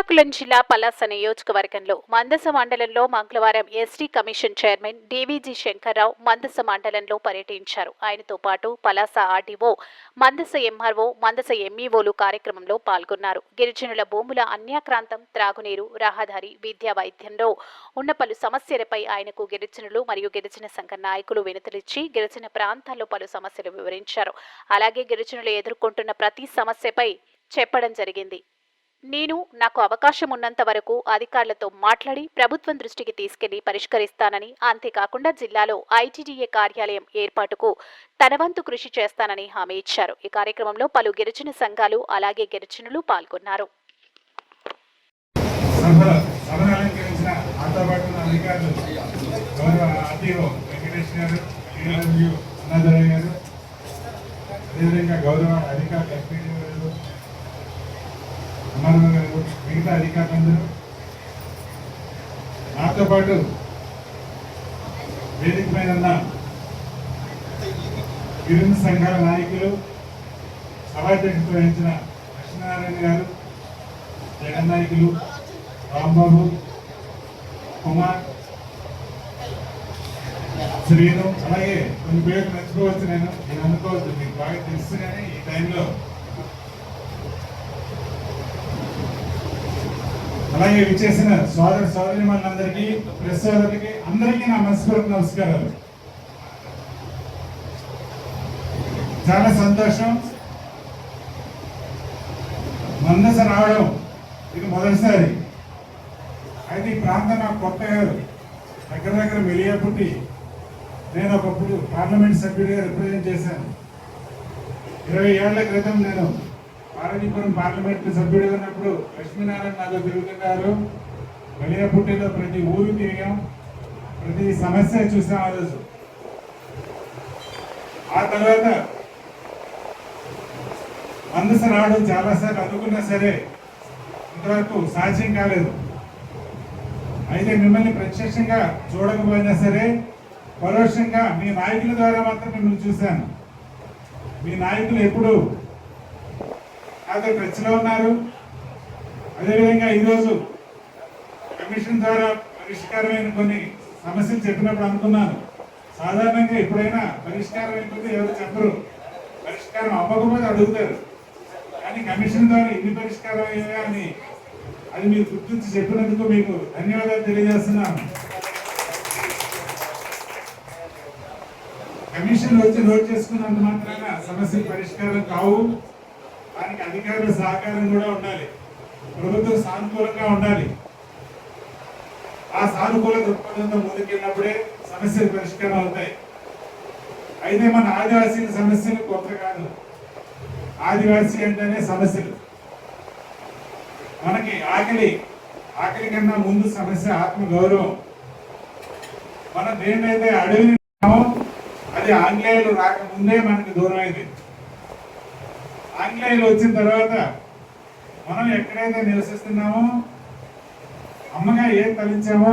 శ్రీకాకుళం జిల్లా పలాస నియోజకవర్గంలో మందస మండలంలో మంగళవారం ST commission chairman DVG Shankarrao Mandasa మండలంలో పర్యటించారు. ఆయనతో పాటు పలాస ఆర్డీఓ మందస ఎంఆర్ఓ మందస ఎంఈఓలు కార్యక్రమంలో పాల్గొన్నారు. గిరిజనుల భూముల అన్యాక్రాంతం త్రాగునీరు రహదారి విద్యా వైద్యంలో ఉన్న పలు సమస్యలపై ఆయనకు గిరిజనులు మరియు గిరిజన సంఘ నాయకులు వినతులిచ్చి గిరిజన ప్రాంతాల్లో పలు సమస్యలు వివరించారు. అలాగే గిరిజనులు ఎదుర్కొంటున్న ప్రతి సమస్యపై చెప్పడం జరిగింది. నేను నాకు అవకాశం ఉన్నంత వరకు అధికారులతో మాట్లాడి ప్రభుత్వం దృష్టికి తీసుకెళ్ళి పరిష్కరిస్తానని అంతేకాకుండా జిల్లాలో ఐటీడీఏ కార్యాలయం ఏర్పాటుకు తన వంతు కృషి చేస్తానని హామీ ఇచ్చారు. ఈ కార్యక్రమంలో పలు గిరిజన సంఘాలు అలాగే గిరిజనులు పాల్గొన్నారు. అధికారులు గౌరవ వెంకటేష్ గారు టీఆర్యూ అన్నాదరయ్య గారు అదేవిధంగా గౌరవ అధికారులు ఎస్పీడీ గారు అమరవ గారు మిగతా అధికారులందరూ నాతో పాటు వేదిక పైన ఉన్న గిరిజన సంఘాల నాయకులు సభాధ్యక్షత వహించిన లక్ష్మీనారాయణ గారు జగన్ నాయకులు రాంబాబు కుమార్ శ్రీను అలాగే కొన్ని పేర్లు నచ్చుకోవచ్చు నేను నేను అనుకోవద్దు మీకు బాగా తెలుసు కానీ ఈ టైంలో అలాగే విచ్చేసిన సోదర సోదరి మనందరికీ ప్రెస్ సోదరులకి అందరికీ నా మనస్ఫూర్తి నమస్కారాలు. చాలా సంతోషం. మందస రావడం ఇది మొదటిసారి. అయితే ఈ ప్రాంతం నాకు కొత్త గారు దగ్గర దగ్గర వెలియా నేను ఒకప్పుడు పార్లమెంట్ సభ్యుడిగా రిప్రజెంట్ చేశాను. ఇరవై ఏళ్ళ క్రితం నేను పార్వతీపురం పార్లమెంట్ సభ్యుడిగా ఉన్నప్పుడు లక్ష్మీనారాయణ నాతో తిరుగుతున్నారు వెలియా పుట్టిలో ప్రతి ఊరు తిరిగాం. ప్రతి సమస్య చూసాం ఆ రోజు. ఆ తర్వాత మందస రావడం చాలాసార్లు అనుకున్నా సరే ఇంతవరకు సాధ్యం కాలేదు. అయితే మిమ్మల్ని ప్రత్యక్షంగా చూడకపోయినా సరే పరోక్షంగా మీ నాయకుల ద్వారా మాత్రం మిమ్మల్ని చూశాను. మీ నాయకులు ఎప్పుడు నాతో టచ్లో ఉన్నారు. అదేవిధంగా ఈరోజు కమిషన్ ద్వారా పరిష్కారమైన కొన్ని సమస్యలు చెప్పినప్పుడు అనుకున్నాను. సాధారణంగా ఎప్పుడైనా పరిష్కారం అయిపోతే ఎవరు చెప్పరు. పరిష్కారం అవ్వకపోతే అడుగుతారు. కానీ కమిషన్ ద్వారా ఎన్ని పరిష్కారం అయ్యాయా అని అది మీరు గుర్తించి చెప్పినందుకు మీకు ధన్యవాదాలు తెలియజేస్తున్నాను. కమిషన్ వచ్చి నోట్ చేసుకున్నంత మాత్రాన సమస్యలు పరిష్కారం కావు. దానికి అధికారుల సహకారం కూడా ఉండాలి. ప్రభుత్వం సానుకూలంగా ఉండాలి. ఆ సానుకూల దృక్పథంతో ముందుకెళ్ళినప్పుడే సమస్యలు పరిష్కారం అవుతాయి. అయితే మన ఆదివాసీల సమస్యలు కొత్త కాదు. ఆదివాసీ అంటేనే సమస్యలు. మనకి ఆకలి ఆకలి కన్నా ముందు సమస్య ఆత్మగౌరవం. మనం దేన్నైతే అడవిని అది ఆంగ్లేయులు రాకముందే మనకి దూరమైంది. ఆంగ్లేయులు వచ్చిన తర్వాత మనం ఎక్కడైతే నివసిస్తున్నామో అమ్మగా ఏం తలించామో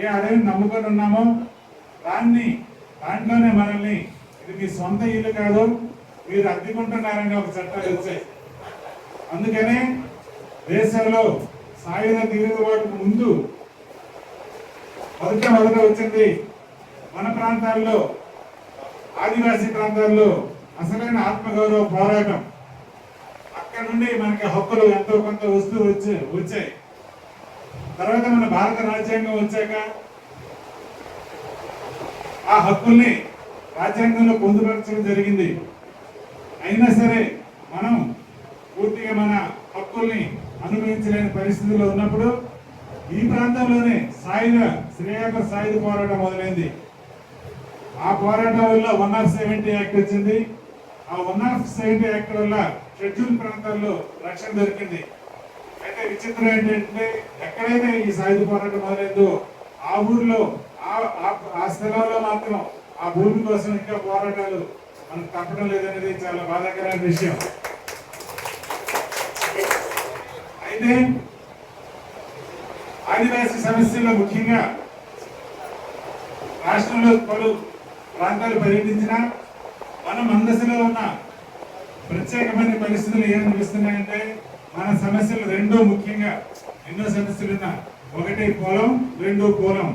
ఏ అడవిని నమ్ముకొని ఉన్నామో దాన్ని దాంట్లోనే మనల్ని ఇది మీ సొంత ఇల్లు కాదు మీరు అద్దెకుంటున్నారని ఒక చట్టాలు వచ్చాయి. అందుకనే దేశంలో సాయుధ తిరుగుబాటుకు ముందు మొదట మొదట వచ్చింది మన ప్రాంతాల్లో ఆదివాసీ ప్రాంతాల్లో అసలైన ఆత్మగౌరవ పోరాటం. అక్కడ నుండి మనకి హక్కులు ఎంతో కొంత వస్తూ వచ్చే వచ్చాయి. తర్వాత మన భారత రాజ్యాంగం వచ్చాక ఆ హక్కుల్ని రాజ్యాంగంలో పొందుపరచడం జరిగింది. అయినా సరే మనం పూర్తిగా మన హక్కుల్ని అనుభవించలేని పరిస్థితుల్లో ఉన్నప్పుడు ఈ ప్రాంతంలోనే సాయుధ శ్రేయాకర సాయుధ పోరాటం మొదలైంది. ఆ పోరాటం వల్ల వన్ ఆఫ్ సెవెంటీ యాక్ట్ వచ్చింది. ఆ వన్ ఆఫ్ సెవెంటీ యాక్ట్ వల్ల షెడ్యూల్ ప్రాంతాల్లో రక్షణ దొరికింది. అయితే విచిత్రం ఏంటంటే ఎక్కడైతే ఈ సాయుధ పోరాటం మొదలైందో ఆ ఊర్లో ఆ- ఆ- స్థలంలో మాత్రం ఆ భూమి కోసం ఇంకా పోరాటాలు మనకు తప్పడం లేదనేది చాలా బాధాకరమైన విషయం. అయితే ఆదివాసీ సమస్యల్లో ముఖ్యంగా రాష్ట్రంలో పలు ప్రాంతాలు పర్యటించిన మనం మందసలో ఉన్న ప్రత్యేకమైన పరిస్థితులు ఏం చూస్తున్నాయంటే మన సమస్యలు రెండో ముఖ్యంగా ఎన్నో సమస్యలున్న ఒకటి పొలం రెండు కులం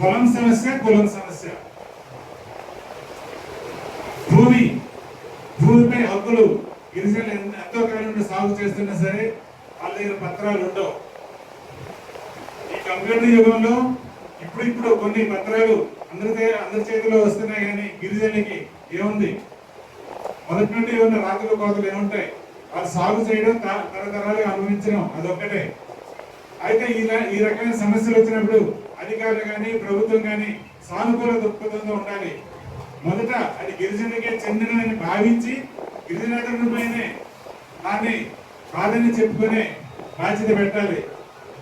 పొలం సమస్య కులం సమస్య. భూమి. భూమిపై హక్కులు గిరిజనులు ఎంతో కాలం సాగు చేస్తున్నా సరే వాళ్ళ దగ్గర పత్రాలు ఉండవు. ఈ కంప్యూటర్ యుగంలో ఇప్పుడు ఇప్పుడు కొన్ని పత్రాలు అందరి అందరి చేతిలో వస్తున్నాయి కానీ గిరిజనులకి ఏముంది? మొదటి నుండి ఉన్న రాత్రుల కోతలు ఏముంటాయి? వాళ్ళు సాగు చేయడం త- తరతరాలుగా అనుభవించడం అదొక్కటే. అయితే ఈ ర- ఈ రకమైన సమస్యలు వచ్చినప్పుడు అధికారులు కానీ ప్రభుత్వం కానీ సానుకూల దృక్పథంతో ఉండాలి. మొదట అది గిరిజనులకే చెందినదని భావించి గిరిజనేతలపైనే దాన్ని కాదని చెప్పుకునే బాధ్యత పెట్టాలి.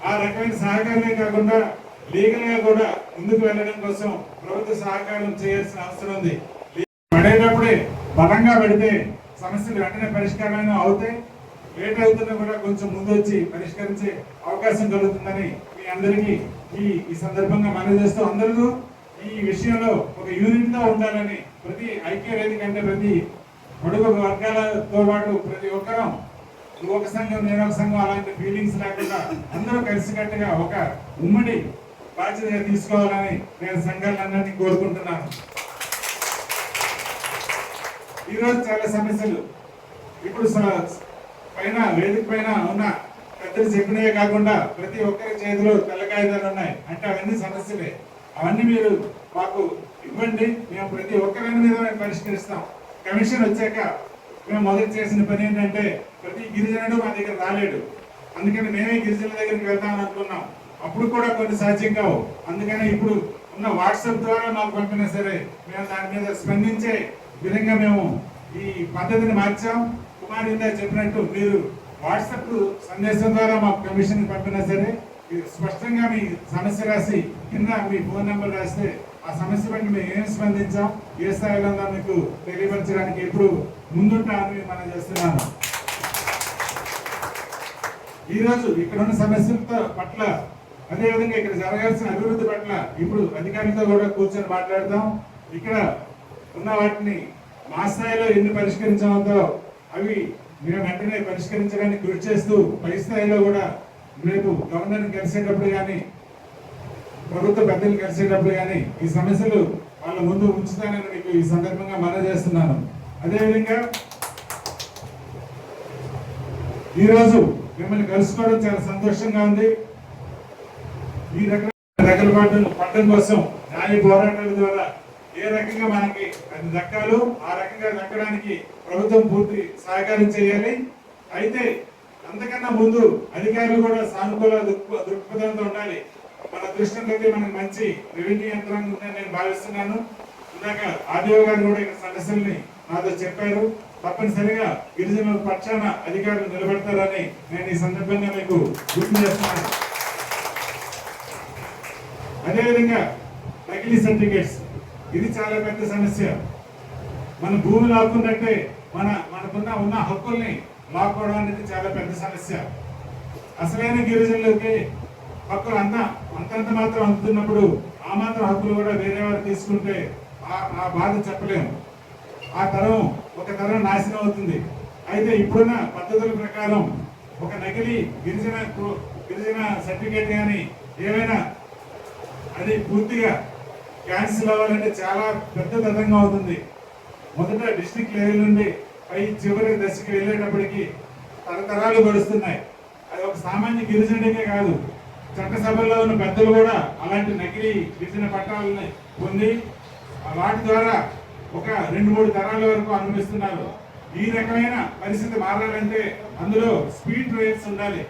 ఆ రకమైన సహకారమే కాకుండా లీగల్గా కూడా ముందుకు వెళ్ళడం కోసం ప్రభుత్వ సహకారం చేయాల్సిన అవసరం ఉంది. బలంగా పెడితే సమస్యలు వెంటనే పరిష్కారమైన అవుతాయి. లేట్ అవుతున్నా కూడా కొంచెం ముందు వచ్చి పరిష్కరించే అవకాశం కలుగుతుందని మీ అందరికీ ఈ ఈ సందర్భంగా మనవి చేస్తూ అందరూ ఈ విషయంలో ఒక యూనిట్గా ఉండాలని ప్రతి ఐక్య వేదిక అంటే ప్రతి పొడుగు వర్గాలతో పాటు ప్రతి ఒక్కరం నువ్వు ఒక సంఘం నేను ఒక సంఘం అలాంటి ఫీలింగ్స్ లేకుండా అందరూ కలిసికట్టుగా ఒక ఉమ్మడి బాధ్యతగా తీసుకోవాలని నేను సంఘాలన్నింటినీ కోరుకుంటున్నాను. ఈరోజు చాలా సమస్యలు. ఇప్పుడు స- పైన వేదిక పైన ఉన్న పెద్దలు చెప్పినవే కాకుండా ప్రతి ఒక్కరి చేతిలో తెల్ల కాగితాలు ఉన్నాయి. అంటే అవన్నీ సమస్యలే. అవన్నీ మీరు మాకు ఇవ్వండి. మేము ప్రతి ఒక్కరి మీద మేము పరిష్కరిస్తాం. కమిషన్ వచ్చాక మేము మొదటి చేసిన పని ఏంటంటే ప్రతి గిరిజనుడు మా దగ్గర రాలేడు. అందుకని మేమే గిరిజనుల దగ్గరికి వెళ్తామని అనుకున్నాం. అప్పుడు కూడా కొన్ని సాధ్యం కావు. అందుకని ఇప్పుడు ఉన్న వాట్సాప్ ద్వారా మాకు పంపినా సరే మేము దాని మీద స్పందించే విధంగా మేము ఈ పద్ధతిని మార్చాం. కుమార్ ఇందా చెప్పినట్టు మీరు వాట్సాప్ సందేశం ద్వారా మాకు కమిషన్ పంపినా సరే స్పష్టంగా మీ సమస్య రాసి కింద మీ ఫోన్ నెంబర్ రాస్తే ఆ సమస్య పైన మేము ఏం స్పందించాం ఏ స్థాయిలో మీకు తెలియపరచడానికి ఎప్పుడు ముందుంటామని మనం చేస్తున్నాను ఈరోజు ఇక్కడ ఉన్న సమస్యలతో పట్ల అదేవిధంగా ఇక్కడ జరగాల్సిన అభివృద్ధి పట్ల ఇప్పుడు అధికారులతో కూడా కూర్చొని మాట్లాడదాం. ఇక్కడ ఉన్న వాటిని మా స్థాయిలో ఎన్ని పరిష్కరించామో అవి మేము వెంటనే పరిష్కరించడానికి కృషి చేస్తూ పై స్థాయిలో కూడా రేపు గవర్నర్ని కలిసేటప్పుడు కానీ ప్రభుత్వ పెద్దలు కలిసేటప్పుడు కానీ ఈ సమస్యలు వాళ్ళ ముందు ఉంచుతానని మీకు ఈ సందర్భంగా మన చేస్తున్నాను. అదేవిధంగా ఈరోజు మిమ్మల్ని కలుసుకోవడం చాలా సంతోషంగా ఉంది. ఈ రకమైన రకల పట్టడం కోసం న్యాయ పోరాటాల ద్వారా ఏ రకంగా మనకి అది దక్కాలో ఆ రకంగా దక్కడానికి ప్రభుత్వం పూర్తి సహకారం చేయాలి. అయితే అంతకన్నా ముందు అధికారులు కూడా సానుకూల దృక్ప- దృక్పథంతో ఉండాలి. మన దృష్టిలోకి మనకు మంచి రెవెన్యూ యంత్రాంగం ఉందని నేను భావిస్తున్నాను. ఇందాక ఆర్డీఓ గారు కూడా ఇక్కడ సమస్యల్ని నాతో చెప్పారు. తప్పనిసరిగా గిరిజనుల పక్షాన అధికారులు నిలబెడతారని నేను ఈ సందర్భంగా మీకు గుర్తు చేస్తున్నాను. అదేవిధంగా నకిలీ సర్టిఫికేట్స్. ఇది చాలా పెద్ద సమస్య. మన భూమి లాక్కున్నట్టే మన మనకున్న ఉన్న హక్కుల్ని లాక్కోవడం అనేది చాలా పెద్ద సమస్య. అసలైన గిరిజనులకి హక్కులు అంత అంతంత మాత్రం అందుతున్నప్పుడు ఆ మాత్రం హక్కులు కూడా వేరే వారు తీసుకుంటే ఆ బాధ చెప్పలేము. ఆ తరం ఒక తరం నాశనం అవుతుంది. అయితే ఇప్పుడున్న పద్ధతుల ప్రకారం ఒక నకిలీ గిరిజన గిరిజన సర్టిఫికేట్ కానీ ఏమైనా అది పూర్తిగా క్యాన్సిల్ అవ్వాలంటే చాలా పెద్ద తతంగా అవుతుంది. మొదట డిస్టిక్ లెవెల్ నుండి పై చివరి దశకి వెళ్ళేటప్పటికి తరతరాలు గడుస్తున్నాయి. అది ఒక సామాన్య గిరిజనుడికే కాదు చట్టసభల్లో ఉన్న పెద్దలు కూడా అలాంటి నకిలీ గిరిజన పట్టాలని పొంది వాటి ద్వారా ఒక రెండు మూడు తరాల వరకు అనుభవిస్తున్నారు. ఈ రకమైన పరిస్థితి మారాలంటే అందులో స్పీడ్ రేట్స్ ఉండాలి.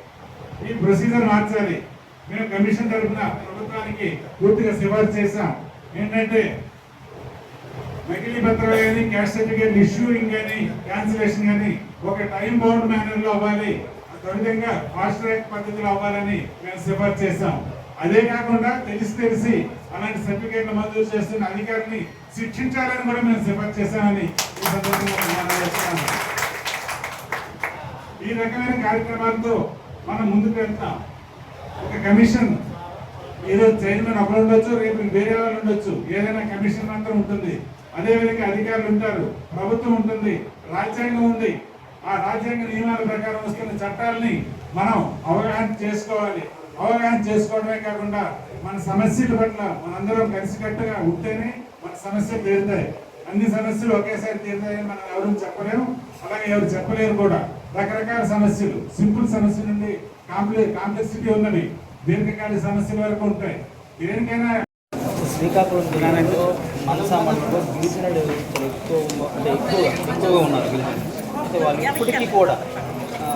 ఈ ప్రొసీజర్ మార్చాలి. మేము కమిషన్ తరఫున ప్రభుత్వానికి పూర్తిగా సిఫార్సు చేశాం. ఏంటంటే నకిలీ పత్రాలు కానీ క్యాష్ సర్టిఫికేట్ ఇష్యూయింగ్ కానీ క్యాన్సిలేషన్ కానీ ఒక టైం బౌండ్ మేనర్లో అవ్వాలి. త్వరితంగా ఫాస్ట్ ట్రాక్ పద్ధతిలో అవ్వాలని మేము సిఫార్సు చేశాం. అదే కాకుండా తెలిసి తెలిసి అలాంటి సర్టిఫికేట్లు మంజూరు చేస్తున్న అధికారిని శిక్షించాలని కూడా మేము సిఫార్సు చేశామని ఈ సందర్భంగా ఈ రకమైన కార్యక్రమాలతో మనం ముందుకు వెళ్తాం. ఒక కమిషన్ ఏదో చైర్మన్ ఒకరు ఉండొచ్చు రేపు వేరే వాళ్ళు ఉండొచ్చు. ఏదైనా కమిషన్ మాత్రం ఉంటుంది. అదే విధంగా అధికారులు ఉంటారు. ప్రభుత్వం ఉంటుంది. రాజ్యాంగం ఉంది. ఆ రాజ్యాంగ నియమాల ప్రకారం వస్తున్న చట్టాలని మనం అవగాహన చేసుకోవాలి. అవగాహన చేసుకోవడమే కాకుండా మన సమస్యల పట్ల మనందరం కలిసికట్టుగా ఉంటేనే మన సమస్యలు తీరుతాయి. అన్ని సమస్యలు ఒకేసారి తీరుతాయని మనం ఎవరు చెప్పలేము. అలాగే ఎవరు చెప్పలేరు కూడా. రకరకాల సమస్యలు. సింపుల్ సమస్య నుండి కాంప్లె కాంప్లెక్సిటీ ఉన్నవి దీర్ఘకాలిక సమస్యల వరకు ఉంటాయి. దేనికైనా శ్రీకాకుళం జిల్లాలో మనసా మండలంలో గిరిజనులు ఎక్కువ అంటే ఎక్కువ ఎక్కువగా ఉన్నారు అయితే వాళ్ళు ఇప్పటికీ కూడా ఆ,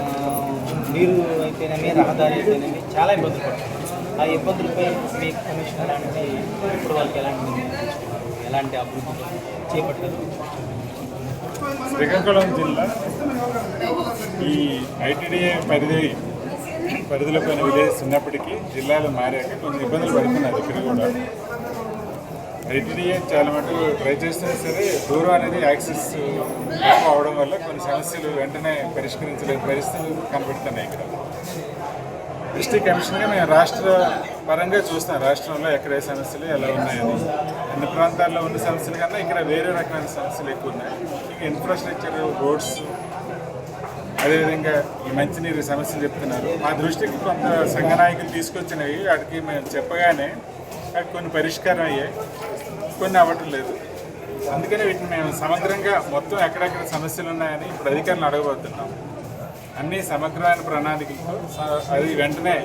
నీరు అయితేనేమి రహదారి అయితేనేమి చాలా ఇబ్బందులు పడుతున్నారు. ఆ ఇబ్బందులపై మీ కమిషన్ ఎలాంటి ఇప్పుడు వాళ్ళకి ఎలాంటి ఎలాంటి అభివృద్ధి చేపట్టారు? శ్రీకాకుళం జిల్లా ఈ ఐటీడీఏ పరిధి పరిధిలో కొన్ని విలేజెస్ ఉన్నప్పటికీ జిల్లాలు మారాక కొన్ని ఇబ్బందులు పడుతున్నారు ఇక్కడ కూడా. ఐటీడీఏ చాలా మటుకు ట్రై చేస్తున్నా సరే దూరం అనేది యాక్సెస్ ఎక్కువ అవడం వల్ల కొన్ని సమస్యలు వెంటనే పరిష్కరించలేని పరిస్థితులు కనబడుతున్నాయి ఇక్కడ. డిస్ట్రిక్ట్ కమిషన్గా మేము రాష్ట్ర పరంగా చూస్తాం రాష్ట్రంలో ఎక్కడ ఏ సమస్యలు ఎలా ఉన్నాయని. అన్ని ప్రాంతాల్లో ఉన్న సమస్యల కన్నా ఇక్కడ వేరే రకమైన సమస్యలు ఎక్కువ ఉన్నాయి. ఇక ఇన్ఫ్రాస్ట్రక్చర్ రోడ్స్ అదేవిధంగా ఈ మంచినీరు సమస్యలు చెప్తున్నారు. మా దృష్టికి కొంత సంఘ నాయకులు తీసుకొచ్చినవి వాటికి మేము చెప్పగానే అవి కొన్ని పరిష్కారం అయ్యాయి. కొన్ని అవ్వటం లేదు. అందుకనే వీటిని మేము సమగ్రంగా మొత్తం ఎక్కడెక్కడ సమస్యలు ఉన్నాయని ఇప్పుడు అధికారులు అడగబోతున్నాం. అన్ని సమగ్రమైన ప్రణాళికలతో అది వెంటనే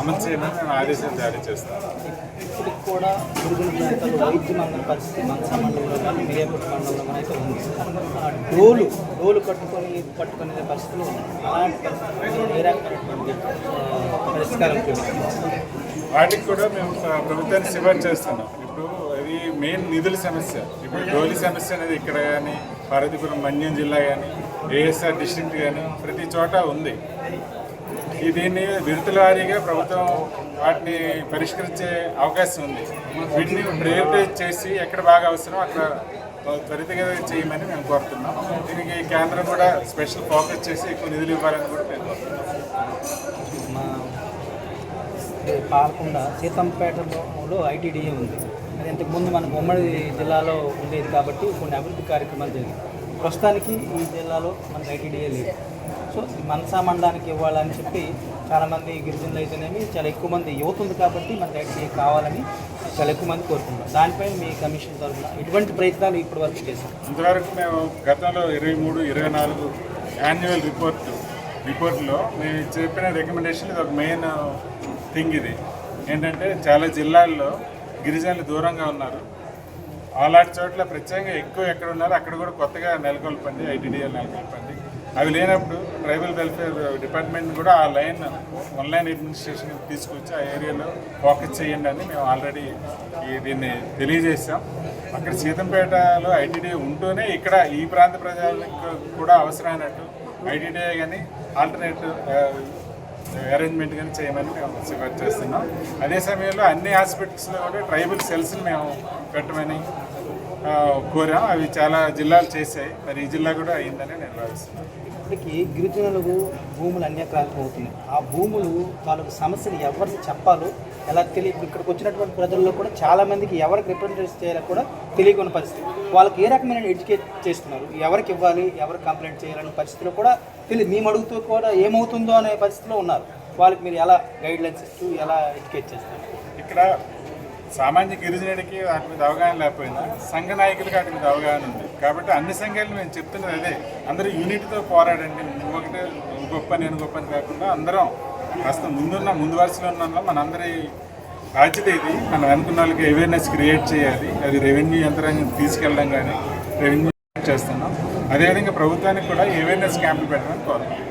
అమలు చేయాలని నేను ఆదేశాలు జారీ చేస్తాను. ఇప్పటికి కూడా గిరిజన ప్రాంతాల్లో వైద్యం అందరి పరిస్థితి మనసా మండలంలో మిర్యాపూర్ మండలంలో అయితే ఉంది. డోలు డోలు కట్టుకొని పట్టుకునే పరిస్థితులు అలాంటి పరిస్థితుల్లో ఏ రకమైనటువంటి పరిష్కారం వాటికి కూడా మేము ప్రభుత్వాన్ని సిఫార్సు చేస్తున్నాం. ఇప్పుడు అది మెయిన్ నిధుల సమస్య. ఇప్పుడు డోలి సమస్య అనేది ఇక్కడ కానీ పార్వతీపురం మన్యం జిల్లా కానీ ఏఎస్ఆర్ డిస్ట్రిక్ట్ కానీ ప్రతి చోట ఉంది. దీన్ని విడతల వారీగా ప్రభుత్వం వాటిని పరిష్కరించే అవకాశం ఉంది. వీటిని ప్రయోరిటైజ్ చేసి ఎక్కడ బాగా అవసరం అక్కడ త్వరితగతిన చేయమని మేము కోరుతున్నాం. దీనికి కేంద్రం కూడా స్పెషల్ ఫోకస్ చేసి ఎక్కువ నిధులు ఇవ్వాలని కూడా మేము కోరుతున్నాం. పాలకొండ సీతంపేటలో ఐటీడీఏ ఉంది. అది ఇంతకుముందు మనకు ఉమ్మడి జిల్లాలో ఉండేది కాబట్టి కొన్ని అభివృద్ధి కార్యక్రమాలు జరిగాయి. ప్రస్తుతానికి ఈ జిల్లాలో మనకు ఐటీడీఏ లేదు. సో ఈ మనసా మండలానికి ఇవ్వాలని చెప్పి చాలామంది గిరిజనులు అయితేనేమి చాలా ఎక్కువ మంది యువత ఉంది కాబట్టి మనకి ఐటీడీఏ కావాలని చాలా ఎక్కువ మంది కోరుకుంటున్నారు. దానిపై మీ కమిషన్ తరఫున ఎటువంటి ప్రయత్నాలు ఇప్పటి వరకు చేశారు? ఇంతవరకు మేము గతంలో ఇరవై మూడు ఇరవై నాలుగు యాన్యువల్ రిపోర్ట్ రిపోర్ట్లో మేము చెప్పిన రికమెండేషన్ ఇది ఒక మెయిన్ థింగ్ ఇది. ఏంటంటే చాలా జిల్లాల్లో గిరిజనులు దూరంగా ఉన్నారు. అలాంటి చోట్ల ప్రత్యేకంగా ఎక్కువ ఎక్కడ ఉన్నారో అక్కడ కూడా కొత్తగా నెలకొల్పండి ఐటీడీఎల్ నెలకొల్పండి. అవి లేనప్పుడు ట్రైబల్ వెల్ఫేర్ డిపార్ట్మెంట్ కూడా ఆ లైన్ ఆన్లైన్ అడ్మినిస్ట్రేషన్ తీసుకొచ్చి ఆ ఏరియాలో ఫోకస్ చేయండి అని మేము ఆల్రెడీ దీన్ని తెలియజేసాం అక్కడ సీతంపేటలో ఐటీడీ ఉంటూనే ఇక్కడ ఈ ప్రాంత ప్రజలకు కూడా అవసరమైనట్టు ఐటీడీ కానీ ఆల్టర్నేట్ అరేంజ్మెంట్ కానీ చేయమని మేము సిఫార్సు చేస్తున్నాం. అదే సమయంలో అన్ని హాస్పిటల్స్లో కూడా ట్రైబల్ సెల్స్ని మేము పెట్టమని కోరాం. అవి చాలా జిల్లాలు చేశాయి. మరి ఈ జిల్లా కూడా అయిందని నేను భావిస్తున్నాను. ఇప్పటికీ గిరిజనులకు భూములు అన్యాక్రాంతం అవుతున్నాయి. ఆ భూములు వాళ్ళకు సమస్యలు ఎవరికి చెప్పాలో ఎలా తెలియ ఇక్కడికి వచ్చినటువంటి ప్రజల్లో కూడా చాలామందికి ఎవరికి రిప్రజెంట్ చేయాలో కూడా తెలియకున్న పరిస్థితి. వాళ్ళకి ఏ రకమైన ఎడ్యుకేట్ చేస్తున్నారు? ఎవరికి ఇవ్వాలి? ఎవరికి కంప్లైంట్ చేయాలనే పరిస్థితిలో కూడా తెలియదు మేము అడుగుతూ కూడా ఏమవుతుందో అనే పరిస్థితిలో ఉన్నారు. వాళ్ళకి మీరు ఎలా గైడ్లైన్స్ ఇస్తూ ఎలా ఎడ్యుకేట్ చేస్తారు ఇక్కడ సామాన్య గిరిజనుడికి వాటి మీద అవగాహన లేకపోయినా సంఘ నాయకులకి వాటి మీద అవగాహన ఉంది. కాబట్టి అన్ని సంఘాలు మేము చెప్తున్నది అదే. అందరూ యూనిట్తో పోరాడండి. ఒకటే గొప్ప నేను గొప్ప అని కాకుండా అందరం కాస్త ముందున్న ముందు వరుసలో ఉన్న మనందరి బాధ్యత ఇది. మనం అనుకున్న వాళ్ళకి అవేర్నెస్ క్రియేట్ చేయాలి. అది రెవెన్యూ యంత్రాన్ని తీసుకెళ్ళడం కానీ రెవెన్యూ చేస్తున్నాం. అదేవిధంగా ప్రభుత్వానికి కూడా అవేర్నెస్ క్యాంపులు పెట్టడానికి కోరుతున్నాం